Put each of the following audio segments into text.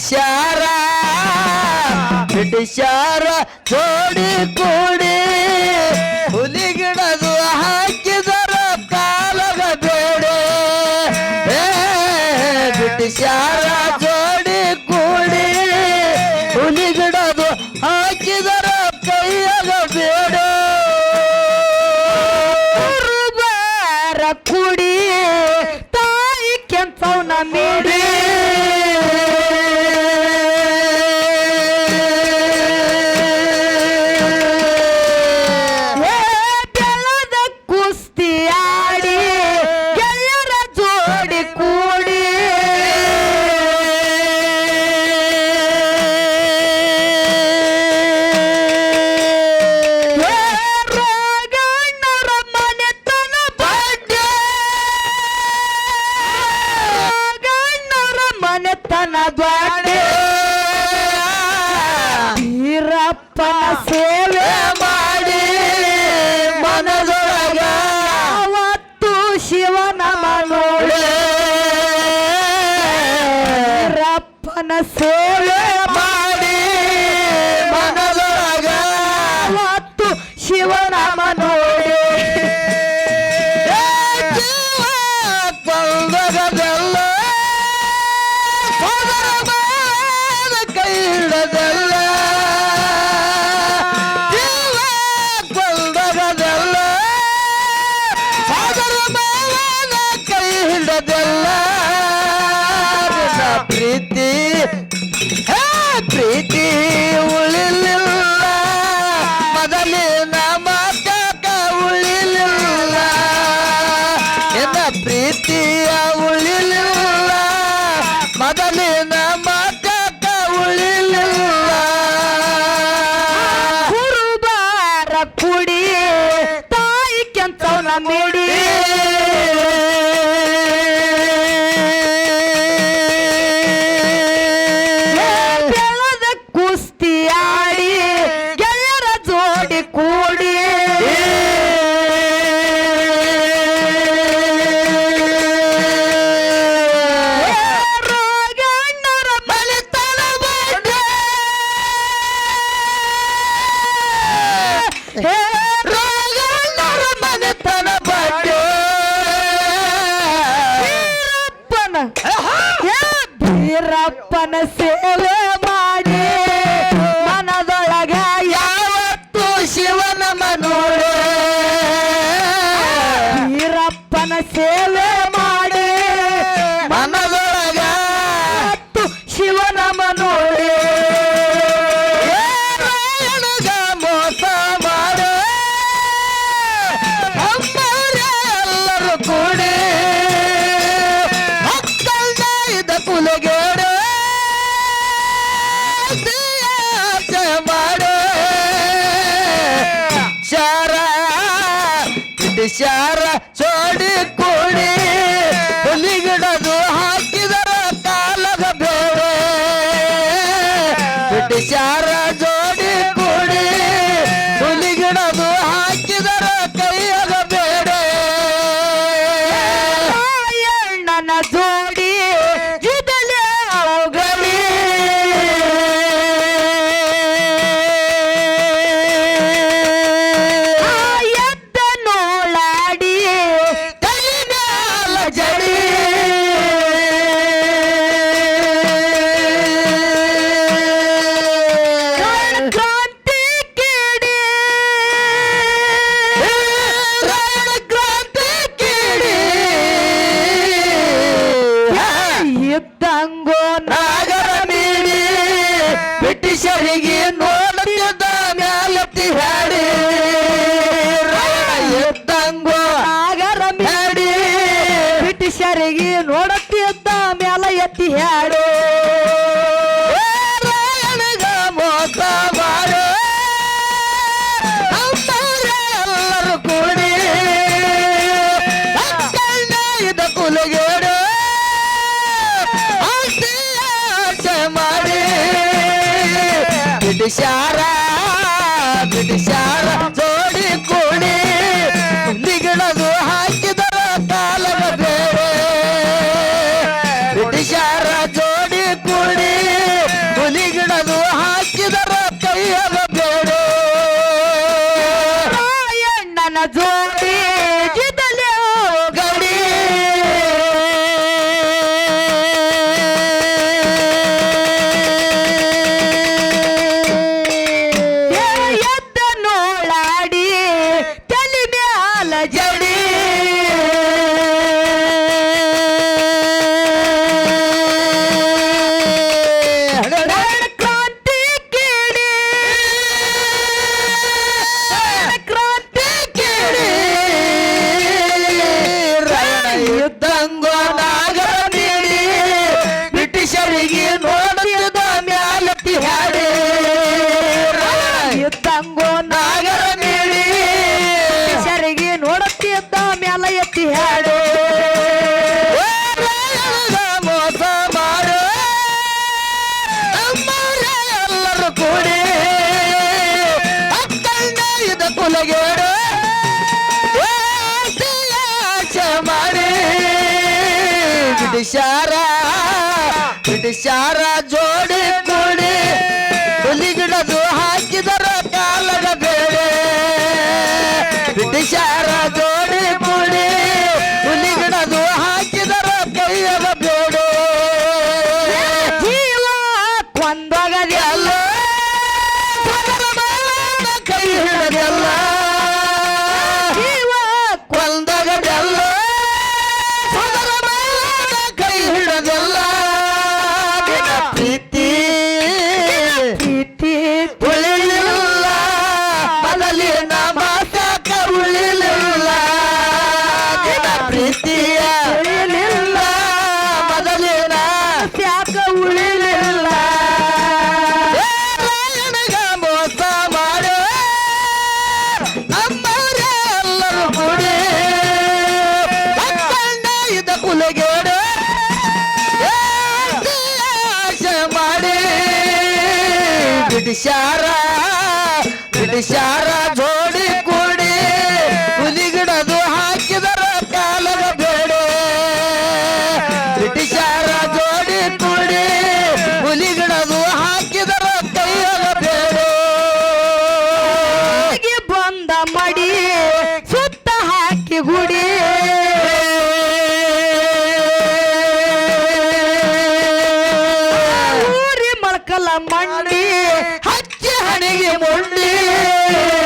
ಬ್ರಿಟಿಷರ ಬ್ರಿಟಿಷರ ಜೋಡಿ ಕೂಡಿ four ಪ್ರೀತಿಯ ಉಳಿಲಿಲ್ಲ. ಮೊದಲಿನ ¡Hola, ಬಿಡಿಸ್ಯಾರ ಬಿಡಿಸ್ಯಾರ ಜೋಡಿ ಕೂಡಿ, ಹುಲಿಗಿಡದು ಹಾಕಿದರ ಕಾಲದ ಬೇಡ. ಬ್ರಿಟಿಷಾರ ಜೋಡಿ ಕೂಡಿ, ಹುಲಿಗಿಡದು ಹಾಕಿದರ ಕೈಯದ ಬೇಡಿ. ಬಂದ ಮಡಿ ಸುತ್ತ ಹಾಕಿ ಗುಡಿ Yeah.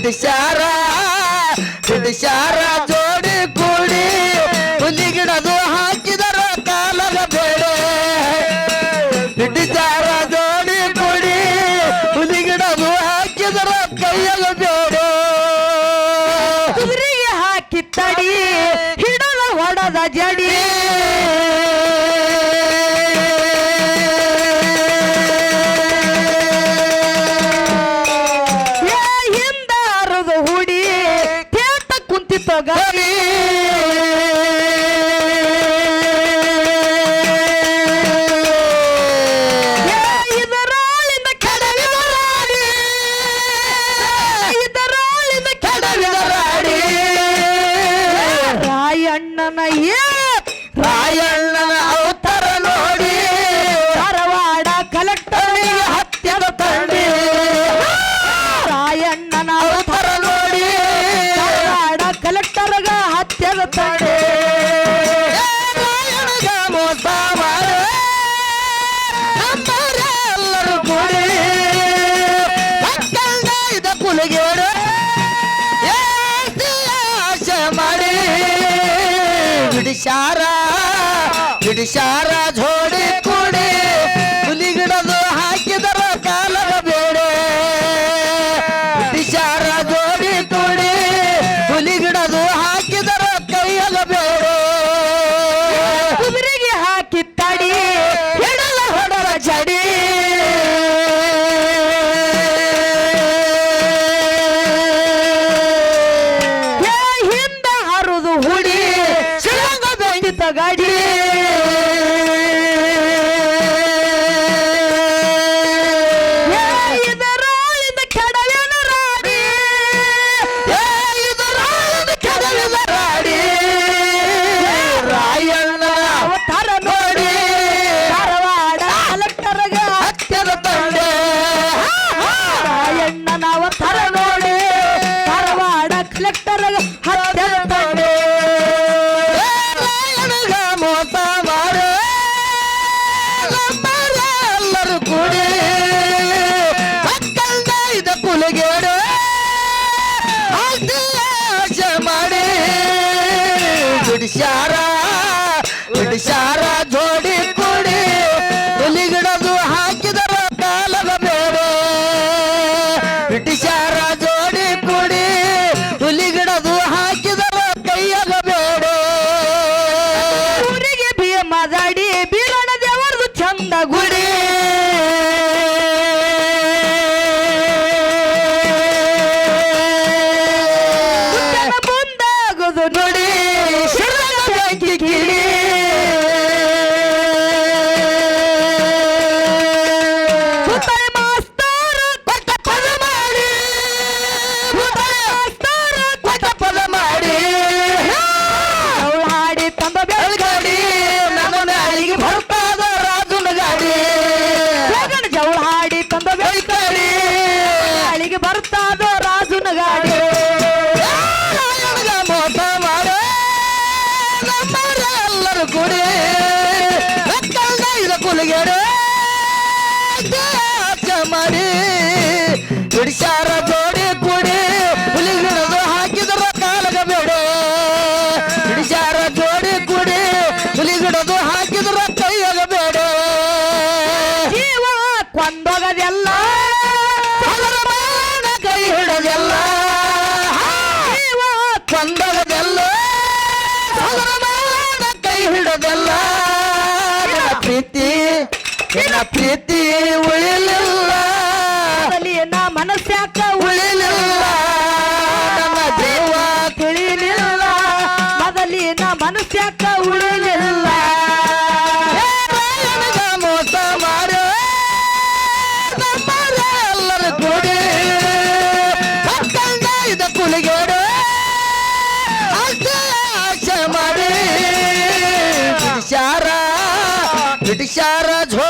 இது சாரா இது கூடி புந்திக்கிட Indonesia. Yeah. ದುಡಿಸ್ಯಾರ ಜೋಡಿ ಕುಡಿ ಹುಲಿ ಹಿಡಿದು ಹಾಕಿದ್ರ ಕಾಲಗ ಬೇಡ. ದುಡಿಸ್ಯಾರ ಜೋಡಿ ಕುಡಿ ಹುಲಿ ಹಿಡಿದು ಹಾಕಿದ್ರ ಕೈಯಾಗ ಬೇಡ. ಜೀವ ಕೊಂದೋಗದೆಲ್ಲ. ಕೈ ಹಿಡದೆಲ್ಲ. ಜೀವ ಕೊಂದೋಗದೆಲ್ಲ. ಕೈ ಹಿಡದೆಲ್ಲ. ಪ್ರೀತಿ ಪ್ರೀತಿ ಉಳಿಲಿಲ್ಲ. ইশারা ঝো